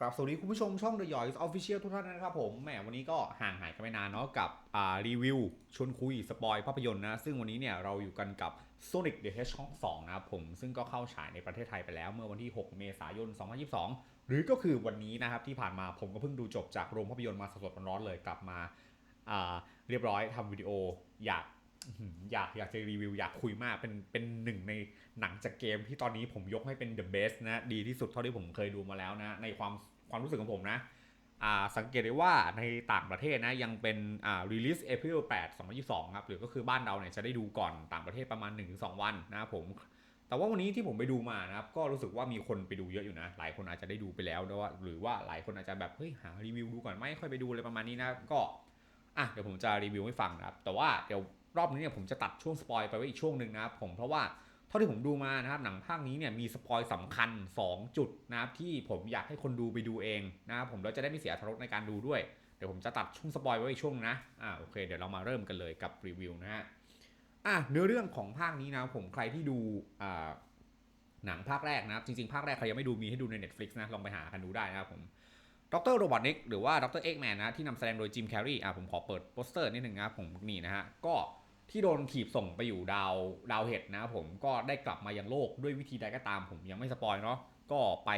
กราบสวัสดีคุณผู้ชมช่อง The Yoys Official ทุกท่านนะครับผมแหมวันนี้ก็ห่างหายกันไปนานเนาะกับรีวิวชวนคุยสปอยภาพยนตร์นะ ซึ่งวันนี้เนี่ยเราอยู่กันกับ Sonic the Hedgehog 2นะครับผมซึ่งก็เข้าฉายในประเทศไทยไปแล้ว เมื่อวันที่ 6 เมษายน 2022 หรือก็คือวันนี้นะครับที่ผ่านมาผมก็เพิ่งดูจบจากโรงภาพยนตร์มาสดๆร้อนๆเลยกลับมาอ่าเรียบร้อยทำวิดีโออยาก อยากอยากจะรีวิวอยากคุยมากเป็นเป็นหนึ่งในหนังจากเกมที่ตอนนี้ผมยกให้เป็น the best นะ ดีที่สุดเท่าที่ผมเคยดูมาแล้วนะ ในความความรู้สึกของผมนะอ่าสังเกตได้ว่าในต่างประเทศนะยังเป็นอ่า release April 8 2022 ครับ หรือก็คือบ้านเราเนี่ยจะได้ดูก่อนต่างประเทศประมาณ 1-2 วันนะครับผม แต่ว่าวันนี้ที่ผมไปดูมานะครับก็รู้สึกว่ามีคนไปดูเยอะอยู่นะ หลายคนอาจจะได้ดูไปแล้วด้วยว่าหรือว่าหลายคนอาจจะแบบเฮ้ยหารีวิวดูก่อนไหมค่อยไปดูอะไรประมาณนี้นะก็อะเดี๋ยวผมจะรีวิวให้ฟังนะครับแต่ว่าเดี๋ยว รอบนี้เนี่ยผมจะตัดช่วงสปอยไปไว้อีกช่วงหนึ่งนะครับผมเพราะว่าเท่าที่ผมดูมานะครับหนังภาคนี้เนี่ยมีสปอยสำคัญ 2 จุดนะครับที่ผมอยากให้คนดูไปดูเองนะครับผมแล้วจะได้ไม่เสียอรรถรสในการดูด้วย เดี๋ยวผมจะตัดช่วงสปอยไว้อีกช่วงนะอ่าโอเคเดี๋ยวเรามาเริ่มกันเลยกับรีวิวนะฮะอะเนื้อเรื่องของภาคนี้นะผมใครที่ดูอ่าหนังภาคแรกนะครับจริงๆ ภาคแรกใครยังไม่ดูมีให้ดูใน Netflix นะลองไปหากันดูได้นะครับผมดรโรบอทนิกหรือว่าดรเอ็กแมนนะที่นำแสดงโดยจิมแคร์รีอะผมขอเปิดโปสเตอร์นิดหนึ่งนะผมนี่นะฮะก็ ที่โดนถีบส่งไปอยู่ดาวดาวเห็ดนะผมก็ได้กลับมายังโลกด้วยวิธีใดก็ตามผมยังไม่สปอยเนาะก็ไป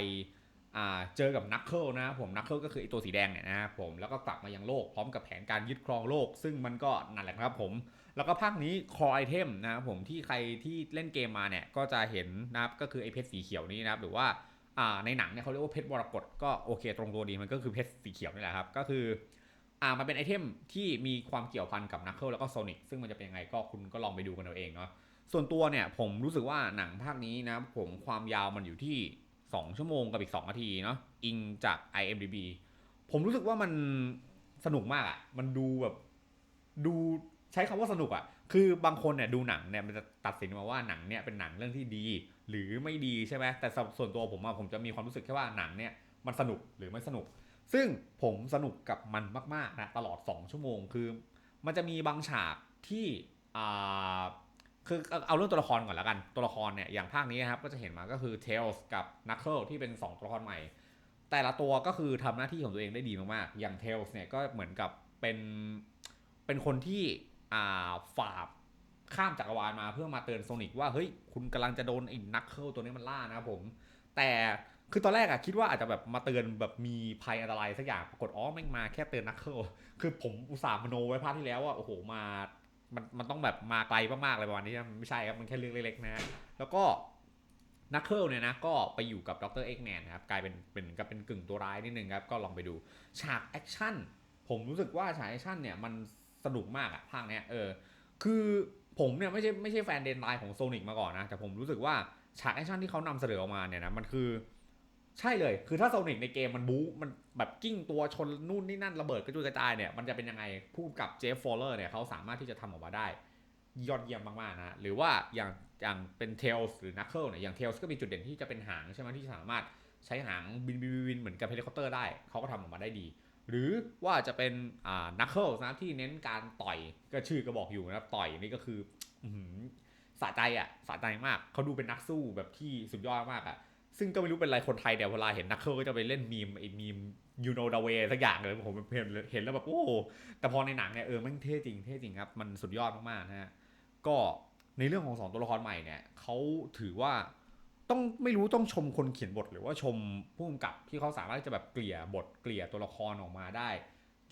เจอกับนักเคิลนะผมนักเคิลก็คือไอตัวสีแดงเนี่ยนะครับผมแล้วก็กลับมายังโลกพร้อมกับแผนการยึดครองโลก ซึ่งมันก็นั่นแหละครับผมแล้วก็ภาคนี้คอไอเทมนะครับผมที่ใครที่เล่นเกมมาเนี่ยก็จะเห็นนะครับก็คือไอเพชรสีเขียวนี้นะครับหรือว่าในหนังเนี่ยเขาเรียกว่าเพชรมรกตก็โอเค ตรงตัวดีมันก็คือเพชรสีเขียวนี่แหละครับก็คือ อ่ามันเป็นไอเทมที่มีความเกี่ยวพันกับนักเคิลแล้วก็โซนิกซึ่งมันจะเป็นยังไงก็คุณก็ลองไปดูกันเอาเองเนาะส่วนตัวเนี่ยผมรู้สึกว่าหนังภาคนี้นะผมความยาวมันอยู่ที่ 2 ชั่วโมงกับอีก 2 นาทีเนาะอิงจาก IMDb ผมรู้สึกว่ามันสนุกมากอะ่ะมันดูแบบดูใช้คำว่าสนุกอะ่ะคือบางคนเนี่ยดูหนังเนี่ยมันจะตัดสินมาว่าหนังเนี่ยเป็นหนังเรื่องที่ดี หรือไม่ดีใช่ไหมแต่ส่วนตัวผมอะผมจะมีความรู้สึกแค่ว่าหนังเนี่ยมันสนุกหรือไม่สนุก ซึ่งผมสนุกกับมันมากๆนะตลอด 2 ชั่วโมงคือ มันจะมีบางฉากที่อ่าคือเอาเรื่องตัวละครก่อนแล้วกันตัวละครเนี่ยอย่างภาคนี้นครับก็จะเห็นมาก็คือ Tails กับ Knuckle ที่เป็น 2 ตัวละครใหม่ แต่ละตัวก็คือทำหน้าที่ของตัวเองได้ดีมากๆ อย่าง Tails เนี่ยก็เหมือนกับเป็นเป็นคนที่อ่าฝ่าข้ามจักรวาลมาเพื่อมาเตือนโซนิกว่าเฮ้ยคุณกำลังจะโดนไอ้นักเคิลตัวนี้มันล่านะครับผม แต่ คือตอนแรกอะคิดว่าอาจจะแบบมาเตือนแบบมีภัยอันตรายสักอย่างปรากฏอ๋อแม่งมาแค่เตือนนักเคิลคือผมอุตส่าห์มโนไว้ภาคที่แล้วว่าโอ้โหมามันมันต้องแบบมาไกลมากๆเลยประมาณนี้นไม่ใช่ครับมันแค่เรื่องเล็กๆนะฮะแล้วก็นักเคิลเนี่ยนะก็ไปอยู่กับดรเอ็กแมนนะครับกลายเป็นเป็นกับเป็นกึ่งตัวร้ายนิดนึงครับก็ลองไปดูฉากแอคชั่นผมรู้สึกว่าฉากแอคชั่นเนี่ยมันสนุกมากอะภาคเนี้ยเออคือผมเนี่ยไม่ใช่ไม่ใช่แฟนเดนไลน์ของโซนิกมาก่อนนะแต่ผมรู้สึกว่าฉากแอคชั่นที่เขานำเสนอออกมาเนี่ยนะมันคือ ใช่เลย คือถ้าโซนิกในเกมมันบู๊มันแบบกิ้งตัวชนนู่นนี่นั่นระเบิดกระจุยกระจายเนี่ยมันจะเป็นยังไงผู้กำกับเจฟฟอลเลอร์เนี่ยเขาสามารถที่จะทำออกมาได้ ยอดเยี่ยมมากๆนะหรือว่าอย่างอย่างเป็นเทลส์หรือนักเคิลเนี่ยอย่างเทลส์ก็มีจุดเด่นที่จะเป็นหางใช่ไหมที่สามารถใช้หางบินบินบินเหมือนกับเฮลิคอปเตอร์ได้เขาก็ทำออกมาได้ดี หรือว่าจะเป็นอ่านักเคิลนะที่เน้นการต่อยก็ชื่อก็บอกอยู่นะครับต่อยนี่ก็คืออื้อหือสะใจอะสะใจมากเขาดูเป็นนักสู้แบบที่สุดยอดมากอะ ซึ่งก็ไม่รู้เป็นไรคนไทยเดี๋ยเวลาเห็นนักเคิลก็จะไปเล่นมีมไอ้มีมยูโนดาเวสักอย่างเลยผมเห็นเห็นแล้วแบบโอ้แต่พอในหนังเนี่ยเออมันเท่จริงเท่จริงครับมันสุดยอดมากๆนะฮะก็ในเรื่องของสองตัวละครใหม่เนี่ยเขาถือว่าต้องไม่รู้ต้องชมคนเขียนบทหรือว่าชมผู้กำกับที่เขาสามารถจะแบบเกลี่ยบทเกลี่ยตัวละครออกมาได้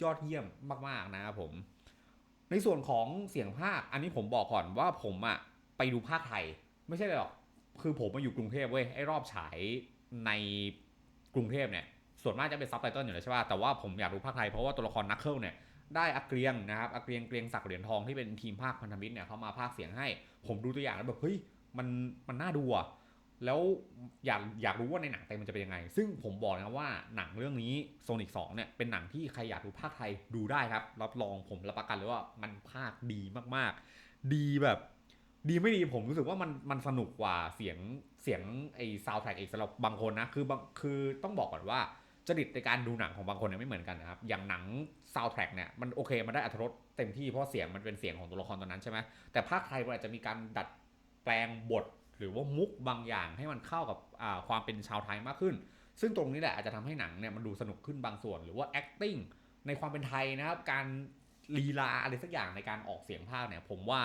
ยอดเยี่ยมมาก ๆนะครับผม ในส่วนของเสียงภาค อันนี้ผมบอกก่อนว่าผมอะไปดูภาคไทย ไม่ใช่เลยหรอก คือผมมาอยู่กรุงเทพเว้ยไอ้รอบฉายในกรุงเทพเนี่ยส่วนมากจะเป็นซับไตเติลอยู่แล้วใช่ป่ะแต่ว่าผมอยากดูภาคไทยเพราะว่าตัวละครนักเคิลเนี่ยได้อักเกรียงนะครับอักเกรียงเกรียงศักดิ์เหรียญทองที่เป็นทีมภาคพันธมิตรเนี่ยเขามาภาคเสียงให้ ผมดูตัวอย่างแล้วแบบเฮ้ยมันมันน่าดูอะแล้วอยากอยากรู้ว่าในหนังเต็มมันจะเป็นยังไง ซึ่งผมบอกนะว่าหนังเรื่องนี้ Sonic 2เนี่ยเป็นหนังที่ใครอยากดูภาคไทยดูได้ครับ รับรองผมรับประกันเลยว่ามันภาคดีมากๆ ดีแบบ ดีไม่ดีผมรู้สึกว่ามันมันสนุกกว่าเสียงเสียงไอ้ซาวด์แทร็กอีกสำหรับบางคนนะคือบางคือต้องบอกก่อนว่าจริตในการดูหนังของบางคนเนี่ยไม่เหมือนกันนะครับ อย่างหนังซาวด์แทร็กเนี่ยมันโอเคมันได้อรรรสเต็มที่เพราะเสียงมันเป็นเสียงของตัวละครตัวนั้นใช่ไหมแต่ภาคไทยมันอาจจะมีการดัดแปลงบท หรือว่ามุกบางอย่างให้มันเข้ากับความเป็นชาวไทยมากขึ้น ซึ่งตรงนี้แหละอาจจะทำให้หนังเนี่ยมันดูสนุกขึ้นบางส่วน หรือว่า acting ในความเป็นไทยนะครับการลีลาอะไรสักอย่างในการออกเสียงภาคเนี่ยผมว่า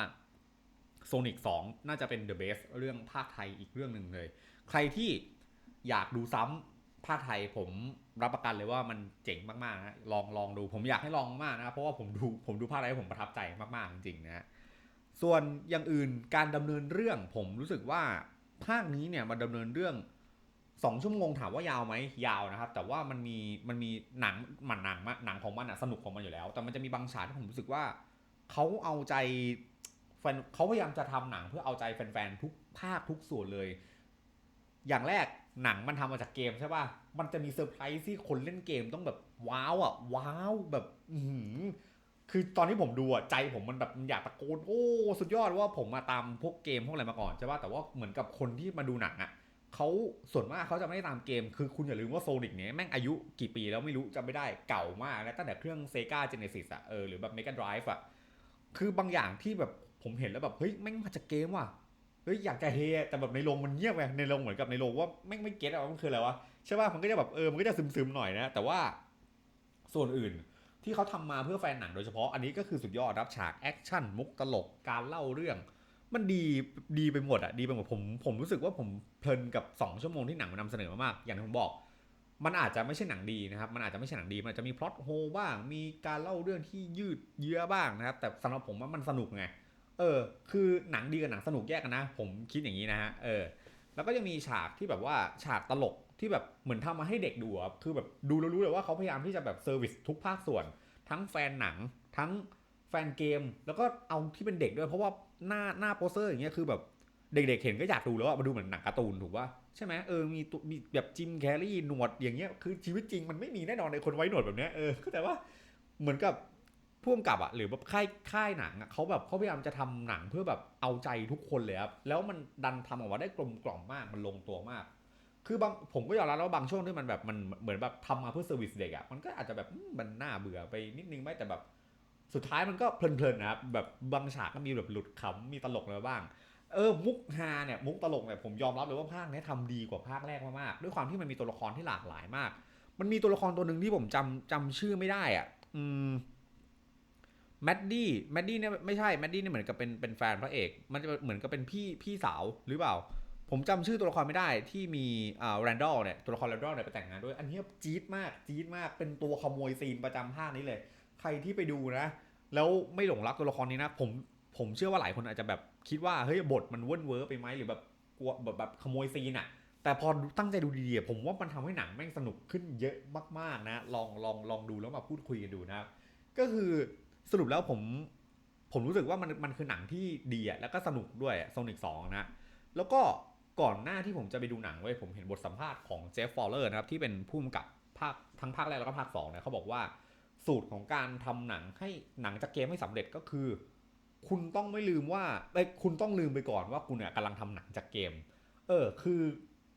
Sonic 2น่าจะเป็น the best เรื่องภาคไทยอีกเรื่องหนึ่งเลย ใครที่อยากดูซ้ำภาคไทยผมรับประกันเลยว่ามันเจ๋งมากๆนะลองลองดูผมอยากให้ลองมากนะเพราะว่าผมดูผมดูภาคไทยผมประทับใจมากๆจริงๆนะส่วนอย่างอื่นการดำเนินเรื่องผมรู้สึกว่าภาคนี้เนี่ยมันดำเนินเรื่องสองชั่วโมงถามว่ายาวไหมยาวนะครับ แต่ว่ามันมีมันมีหนังมันหนังมะหนังของมันอะสนุกของมันอยู่แล้ว แต่มันจะมีบางฉากที่ผมรู้สึกว่าเขาเอาใจ แฟนเขาพยายามจะทำหนังเพื่อเอาใจแฟนๆทุกภาคทุกส่วนเลย อย่างแรกหนังมันทำมาจากเกมใช่ป่ะ มันจะมีเซอร์ไพรส์ที่คนเล่นเกมต้องแบบว้าวอะว้าวแบบอืคือตอนที่ผมดูอะใจผมมันแบบอยากตะโกนโอ้สุดยอดว่าผมมาตามพวกเกมพวกอะไรมาก่อนใช่ป่ะแต่ว่าเหมือนกับคนที่มาดูหนังอะเขาส่วนมากเขาจะไม่ได้ตามเกม คือคุณอย่าลืมว่าโซนิกเนี้ยแม่งอายุกี่ปีแล้วไม่รู้จำไม่ได้เก่ามากแล้วตั้งแต่เครื่องเซกาเจเนซิสอะเออหรือแบบเมกาไดรฟ์อะคือบางอย่างที่แบบ ผมเห็นแล้วแบบเฮ้ยแม่งมาจากเกมว่ะเฮ้ยอยากจะเฮแต่แบบในโรงมันเงียบไงในโรงเหมือนกับในโรงว่าไม่งไม่เก็ตอะว่ามันคืออะไรวะใช่ป่ะมันก็จะแบบเออมันก็จะซึมๆหน่อยนะ แต่ว่าส่วนอื่นที่เขาทำมาเพื่อแฟนหนังโดยเฉพาะอันนี้ก็คือสุดยอดรับฉากแอคชั่นมุกตลกการเล่าเรื่อง มันดีดีไปหมดอะดีไปหมดผมผมรู้สึกว่าผมเพลินกับ 2 ชั่วโมงที่หนังมันนำเสนอมามากอย่างที่ผมบอกมันอาจจะไม่ใช่หนังดีนะครับ มันอาจจะไม่ใช่หนังดี มันอาจจะมีพล็อตโฮบ้าง มีการเล่าเรื่องที่ยืดเยื้อบ้างนะครับ แต่สำหรับผมว่ามันสนุกไง เออ คือหนังดีกับหนังสนุกแยกกันนะ ผมคิดอย่างนี้นะฮะ เออ แล้วก็ยังมีฉากที่แบบว่าฉากตลกที่แบบเหมือนทำมาให้เด็กดูอะคือแบบดูแล้วรู้เลยว่าเขาพยายามที่จะแบบเซอร์วิสทุกภาคส่วน ทั้งแฟนหนัง ทั้งแฟนเกม แล้วก็เอาที่เป็นเด็กด้วย เพราะว่าหน้าหน้าโปสเตอร์อย่างเงี้ยคือแบบเด็กๆเห็นก็อยากดูแล้วอะมาดูเหมือนหนังการ์ตูนถูกป่ะใช่ไหมเออมีตัวมีแบบจิมแคร์รี่หนวดอย่างเงี้ยคือชีวิตจริงมันไม่มีแน่นอนในคนไว้หนวดแบบเนี้ยเออแต่ว่าเหมือนกับ พ่วงกับอะหรือแบบค่ายค่ายหนังอะเขาแบบเขาพยายามจะทำหนังเพื่อแบบเอาใจทุกคนเลยครับแล้วมันดันทำออกมาได้กลมกล่อมมากมันลงตัวมาก คือบางผมก็ยอมรับแล้วว่าบางช่วงที่มันแบบมันเหมือนแบบทำมาเพื่อเซอร์วิสเด็กอะมันก็อาจจะแบบมันน่าเบื่อไปนิดนึงไหมแต่แบบ สุดท้ายมันก็เพลินๆนะครับแบบบางฉากก็มีแบบหลุดขำมีตลกอะไรบ้างเออมุกฮาเนี่ยมุกตลกเนี่ยผมยอมรับเลยว่าภาคนี้ทำดีกว่าภาคแรกมากๆด้วยความที่มันมีตัวละครที่หลากหลายมาก มันมีตัวละครตัวหนึ่งที่ผมจำจำชื่อไม่ได้อะ อืม แมดดี้แมดดี้เนี่ยไม่ใช่แมดดี้เนี่ยเหมือนกับเป็นเป็นแฟนพระเอก มันจะเหมือนกับเป็นพี่พี่สาวหรือเปล่า ผมจำชื่อตัวละครไม่ได้ที่มีอ่าแรนดอลเนี่ยตัวละครแรนดอลเนี่ยไปแต่งงานด้วย อันนี้จี๊ดมากจี๊ดมากเป็นตัวขโมยซีนประจำภาคนี้เลย ใครที่ไปดูนะ แล้วไม่หลงรักตัวละครนี้นะ ผมผมเชื่อว่าหลายคนอาจจะแบบคิดว่าเฮ้ยบทมันเว่นเวอร์ไปไหมหรือแบบกลัวแบบแบบขโมยซีนอะแต่พอตั้งใจดูดีๆผมว่ามันทำให้หนังแม่งสนุกขึ้นเยอะมากๆนะ ลองลองลองดูแล้วมาพูดคุยกันดูนะครับก็คือ สรุปแล้วผมผมรู้สึกว่ามันมันคือหนังที่ดีอะแล้วก็สนุกด้วยโซนิกสองนะแล้วก็ก่อนหน้าที่ผมจะไปดูหนังเว้ยผมเห็นบทสัมภาษณ์ของเจฟฟอลเลอร์นะครับที่เป็นผู้กำกับภาคทั้งภาคแรกแล้วก็ภาคสองเนี่ยเขาบอกว่าสูตรของการทำหนังให้หนังจากเกมให้สำเร็จก็คือ คุณต้องไม่ลืมว่าเอ้คุณต้องลืมไปก่อนว่าคุณเนี่ยกำลังทำหนังจากเกม เออ คือ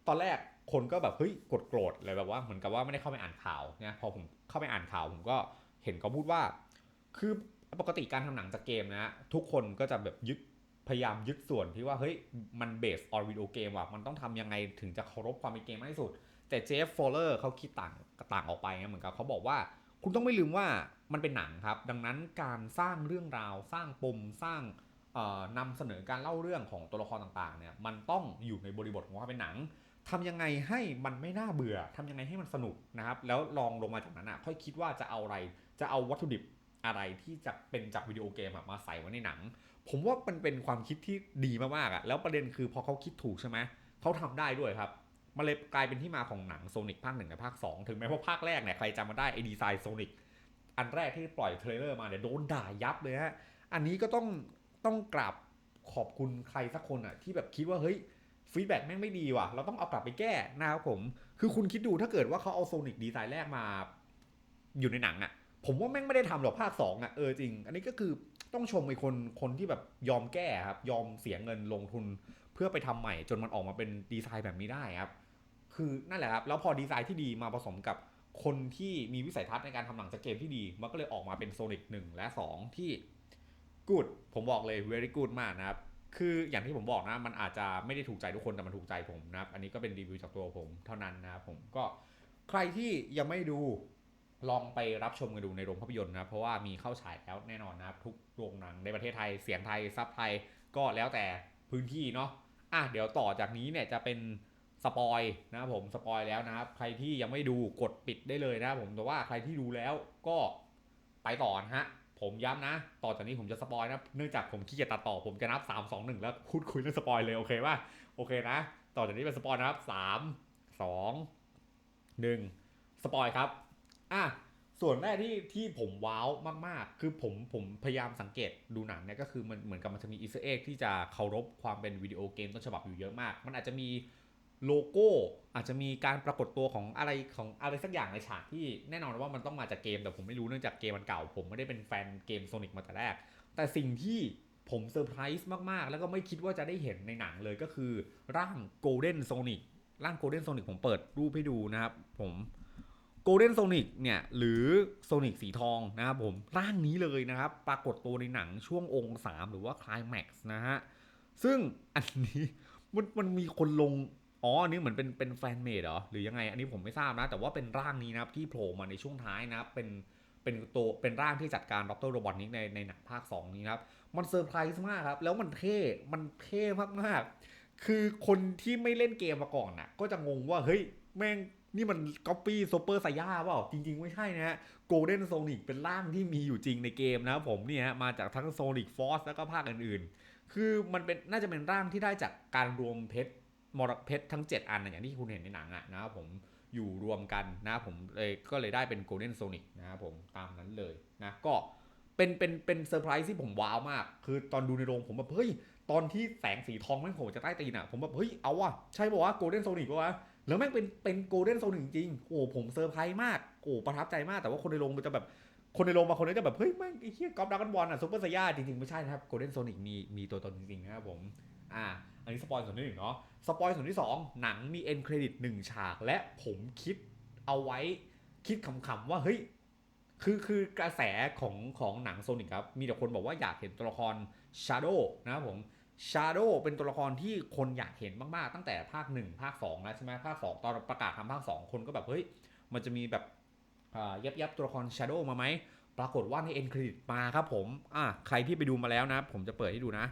ตอนแรกคนก็แบบเฮ้ยกดโกรธเลยแบบว่าเหมือนกับว่าไม่ได้เข้าไปอ่านข่าวเนี่ยพอผมเข้าไปอ่านข่าวผมก็เห็นเขาพูดว่า คือปกติการทำหนังจากเกมนะ ทุกคนก็จะแบบยึดพยายามยึดส่วนที่ว่าเฮ้ยมันเบสออวิดีโอเกมว่ะมันต้องทำยังไงถึงจะเคารพความเป็นเกมมากที่สุด แต่เจฟฟอลเลอร์เขาคิดต่างต่างออกไปนะเหมือนกับเขาบอกว่า คุณต้องไม่ลืมว่ามันเป็นหนังครับ ดังนั้นการสร้างเรื่องราว สร้างปมสร้างเอ่อนำเสนอการเล่าเรื่องของตัวละครต่างๆเนี่ยมันต้องอยู่ในบริบทของความเป็นหนังทำยังไงให้มันไม่น่าเบื่อทำยังไงให้มันสนุกนะครับแล้วลองลงมาจากนั้นอะค่อยคิดว่าจะเอาอะไรจะเอาวัตถุดิบ อะไรที่จะเป็นจากวิดีโอเกมมาใส่ไว้ในหนัง ผมว่ามันเป็นความคิดที่ดีมากๆอะแล้วประเด็นคือพอเขาคิดถูกใช่ไหมเขาทำได้ด้วยครับมันเลยกลายเป็นที่มาของหนังโซนิกภาคหนึ่งและภาค 2 ถึงแม้ว่าภาคแรกเนี่ยใครจำมาได้ไอ้ดีไซน์โซนิกอันแรกที่ปล่อยเทรลเลอร์มาเนี่ยโดนด่ายับเลยฮะอันนี้ก็ต้องต้องกราบขอบคุณใครสักคนอะที่แบบคิดว่าเฮ้ยฟีดแบ็กแม่งไม่ดีว่ะ เราต้องเอากลับไปแก้นะครับผม คือคุณคิดดูถ้าเกิดว่าเขาเอาโซนิกดีไซน์แรกมาอยู่ในหนังอะ ผมว่าแม่งไม่ได้ทำหรอกภาค2อะเออจริง อันนี้ก็คือต้องชมไอ้คนคนที่แบบยอมแก้ครับ ยอมเสียเงินลงทุนเพื่อไปทำใหม่ จนมันออกมาเป็นดีไซน์แบบนี้ได้ครับ คือนั่นแหละครับ แล้วพอดีไซน์ที่ดีมาผสมกับคนที่มีวิสัยทัศน์ในการทำหนังจากเกมที่ดี มันก็เลยออกมาเป็นโซนิก1และ 2 ที่ good ผมบอกเลย very good มากนะครับ คืออย่างที่ผมบอกนะ มันอาจจะไม่ได้ถูกใจทุกคนแต่มันถูกใจผมนะครับ อันนี้ก็เป็นรีวิวจากตัวผมเท่านั้นนะครับผมก็ใครที่ยังไม่ดู ลองไปรับชมกันดูในโรงภาพยนตร์นะครับเพราะว่ามีเข้าฉายแล้วแน่นอนนะครับทุกโรงหนังในประเทศไทยเสียงไทยซับไทยก็แล้วแต่พื้นที่เนาะอะเดี๋ยวต่อจากนี้เนี่ยจะเป็นสปอยนะครับผมสปอยแล้วนะครับใครที่ยังไม่ดูกดปิดได้เลยนะครับผมแต่ว่าใครที่ดูแล้วก็ไปต่อนะฮะผมย้ำนะ ต่อจากนี้ผมจะสปอยนะ เนื่องจากผมขี้เกียจตัดต่อ ผมจะนับ 3 2 1 แล้วพูดคุยเรื่องสปอยเลย โอเคป่ะ โอเคนะ ต่อจากนี้เป็นสปอยนะครับ 3 2 1 สปอยครับ อะส่วนแรกที่ที่ผมว้าวมากๆ คือผมผมพยายามสังเกตดูหนังเนี่ยก็คือมันเหมือนกับมันจะมีอีสเอ็กที่จะเคารพความเป็นวิดีโอเกมต้นฉบับอยู่เยอะมาก มันอาจจะมีโลโก้อาจจะมีการปรากฏตัวของอะไรของอะไรสักอย่างในฉากที่แน่นอนว่ามันต้องมาจากเกมแต่ผมไม่รู้เนื่องจากเกมมันเก่า ผมไม่ได้เป็นแฟนเกมโซนิกมาแต่แรก แต่สิ่งที่ผมเซอร์ไพรส์มากๆ แล้วก็ไม่คิดว่าจะได้เห็นในหนังเลยก็คือร่าง Golden Sonic ร่าง Golden Sonic ผมเปิดรูปให้ดูนะครับผม Golden Sonic เนี่ยหรือ Sonic สีทองนะครับผมร่างนี้เลยนะครับ ปรากฏตัวในหนังช่วงองค์ 3 หรือว่า Climax นะฮะ ซึ่งอันนี้มันมันมีคนลง อ๋ออันนี้เหมือนเป็นเป็นแฟนเมดเหรอ หรือยังไง อันนี้ผมไม่ทราบนะ แต่ว่าเป็นร่างนี้นะครับ ที่โผล่มาในช่วงท้ายนะครับเป็นเป็นตัวเป็นร่างที่จัดการดรโรบอทนิกในในหนังภาค 2 นี้นะครับ มันเซอร์ไพรส์มากครับ แล้วมันเท่มันเท่มากๆ คือคนที่ไม่เล่นเกมมาก่อนน่ะ ก็จะงงว่าเฮ้ยแม่ง นี่มันก๊อปปี้ซูเปอร์ไซย่าเปล่า จริง ๆ ไม่ใช่นะฮะโกลเด้นโซนิกเป็นร่างที่มีอยู่จริงในเกมนะครับผมเนี่ยมาจากทั้งโซนิกฟอสแล้วก็ภาคอื่นๆ คือมันเป็นน่าจะเป็นร่างที่ได้จากการรวมเพชรมรเพชรทั้ง 7 อันนะอย่างที่คุณเห็นในหนังอะนะครับผมอยู่รวมกันนะผมเลยก็เลยได้เป็นโกลเด้นโซนิกนะครับผมตามนั้นเลยนะก็เป็นเป็นเป็นเซอร์ไพรส์ที่ผมว้าวมาก คือตอนดูในโรงผมแบบเฮ้ยตอนที่แสงสีทองแม่งโผล่จากใต้ตีนอะผมแบบเฮ้ยเอาว่ะใช่ป่าวะโกลเด้นโซนิกป่าวะ แล้วแม่งเป็นเป็นโกลเด้นโซนจริงๆโอ้ผมเซอร์ไพรส์มากโอ้ประทับใจมากแต่ว่าคนในโรงมันจะแบบคนในโรงบางคนก็จะแบบเฮ้ยแม่งไอ้เหี้ยกอล์ฟดักกันบอลอะซูเปอร์ไซย่าจริงๆ ไม่ใช่นะครับโกลเด้นโซนิกมีมีตัวตนจริงๆนะครับผมอ่าอันนี้สปอยส่วนที่หนึ่งเนาะสปอยส่วนที่สองหนังมีเอ็นเครดิตหนึ่งฉาก และผมคิดเอาไว้คิดขำๆว่าเฮ้ยคือคือกระแสของของหนังโซนิกครับ มีแต่คนบอกว่าอยากเห็นตัวละครชาโดนะครับผม ชาโดเป็นตัวละครที่คนอยากเห็นมากๆ ตั้งแต่ภาค 1 ภาค2แล้วใช่ไหมภาค 2 ตอนประกาศทำภาค 2 คนก็แบบ เฮ้ย มันจะมีแบบยับยับตัวละครชาโดมาไหม ปรากฏว่าในเอ็นเครดิตมาครับผมอะใครที่ไปดูมาแล้วนะ ผมจะเปิดให้ดูนะ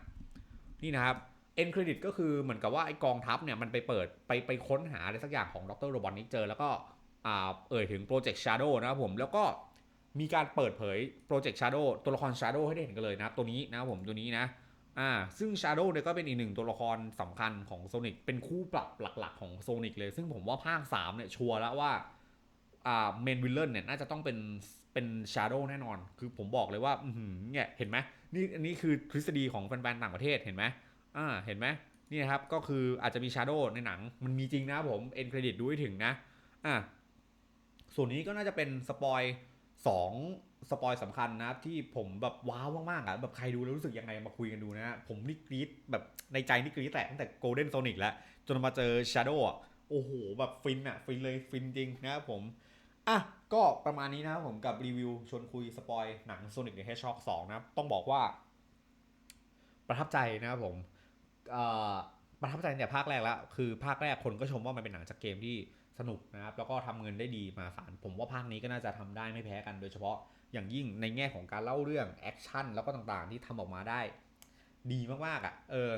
นี่นะครับเอ็นเครดิตก็คือเหมือนกับว่าไอกองทัพเนี่ยมันไปเปิดไปไปค้นหาอะไรสักอย่างของดรโรบอทนิกเจอ แล้วก็เอ่ยถึงโปรเจกต์ชาโดนะครับผมแล้วก็มีการเปิดเผยโปรเจกต์ชาโดตัวละครชาโดให้ได้เห็นกันเลยนะตัวนี้นะครับผมตัวนี้นะ อ่าซึ่ง Shadow เนี่ยก็เป็นอีกหนึ่งตัวละครสำคัญของ Sonic เป็นคู่ปรับหลักๆ ของ Sonic เลย ซึ่งผมว่าภาค 3 เนี่ยชัวร์แล้วว่าอ่าเมนวิลเลนเนี่ยน่าจะต้องเป็นเป็น Shadow แน่นอน คือผมบอกเลยว่าอือหือเนี่ยเห็นไหมนี่อันนี้คือทฤษฎีของแฟนๆต่างประเทศเห็นไหมอ่าเห็นไหมนี่นะครับก็คืออาจจะมี Shadow ในหนัง มันมีจริงนะผมเอ็นเครดิตดูให้ถึงนะอ่าส่วนนี้ก็น่าจะเป็นสปอยสอง สปอยสำคัญนะครับที่ผมแบบว้าวมากๆอะแบบใครดูแล้วรู้สึกยังไงมาคุยกันดูนะผมนี่กรี๊ดแบบในใจนี่กรี๊ดแตกตั้งแต่ Golden Sonic แล้ว จนมาเจอ Shadow อะโอ้โห แบบฟินอะ ฟินเลยฟินจริงนะครับผม อะ ก็ประมาณนี้นะครับผมกับรีวิวชวนคุยสปอยหนัง Sonic the Hedgehog 2 นะครับ ต้องบอกว่า ประทับใจนะครับผมประทับใจตั้งแต่ภาคแรกแล้ว คือภาคแรกคนก็ชมว่ามันเป็นหนังจากเกมที่สนุกนะครับ แล้วก็ทำเงินได้ดีมาศาลผมว่าภาคนี้ก็น่าจะทำได้ไม่แพ้กันโดยเฉพาะ อย่างยิ่งในแง่ของการเล่าเรื่องแอคชั่นแล้วก็ต่างๆ ที่ทำออกมาได้ ดีมากๆอะเออ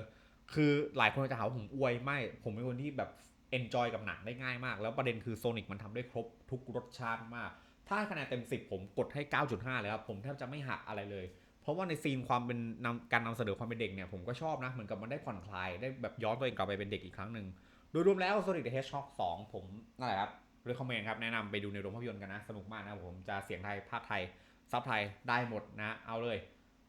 คือหลายคนจะหาว่าผมอวยไม่ ผมเป็นคนที่แบบเอนจอยกับหนังได้ง่ายมาก แล้วประเด็นคือโซนิกมันทำได้ครบทุกรสชาติมาก ถ้าคะแนนเต็ม 10 ผมกดให้ 9.5 เลยครับ ผมแทบจะไม่หักอะไรเลย เพราะว่าในซีนความเป็นนำการนำเสนอความเป็นเด็กเนี่ยผมก็ชอบนะ เหมือนกับมันได้ผ่อนคลาย ได้แบบย้อนตัวเองกลับไปเป็นเด็กอีกครั้งหนึ่งโดยรวมแล้ว Sonic the Hedgehog 2 ผมนั่นแหละครับเรคคอมเมนต์ครับ แนะนำไปดูในโรงภาพยนตร์กันนะ สนุกมากนะผมจะเสียงไทยภาคไทย ซับไทยได้หมดนะเอาเลย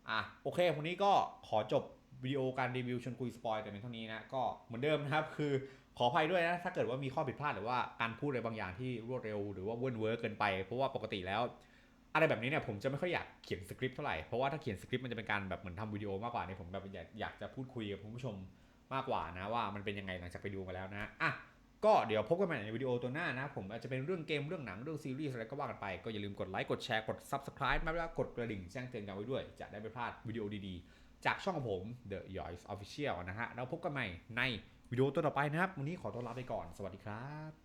อะโอเควันนี้ก็ขอจบวิดีโอการรีวิวชวนคุยสปอยแต่เป็นเท่านี้นะก็เหมือนเดิมนะครับคือขออภัยด้วยนะถ้าเกิดว่ามีข้อผิดพลาดหรือว่าการพูดอะไรบางอย่างที่รวดเร็วหรือว่าเวิร์นเวิร์กเกินไป เพราะว่าปกติแล้ว อะไรแบบนี้เนี่ยผมจะไม่ค่อยอยากเขียนสคริปต์เท่าไหร่เพราะว่าถ้าเขียนสคริปต์มันจะเป็นการแบบเหมือนทำวิดีโอมากกว่าเนี่ยผมแบบอยากอยากจะพูดคุยกับคุณผู้ชมมากกว่านะว่ามันเป็นยังไงหลังจากไปดูมาแล้วนะอะ ก็เดี๋ยวพบกันใหม่ในวิดีโอตัวหน้านะ ผมอาจจะเป็นเรื่องเกมเรื่องหนังเรื่องซีรีส์อะไรก็ว่ากันไป ก็อย่าลืมกดไลค์กดแชร์กด subscribe ไม่ว่ากดกระดิ่งแจ้งเตือนกันไว้ด้วย จะได้ไม่พลาดวิดีโอดีๆ จากช่องของผม The Yoys Official นะฮะแล้วพบกันใหม่ในวิดีโอตัวต่อไปนะครับ วันนี้ขอตัวลาไปก่อนสวัสดีครับ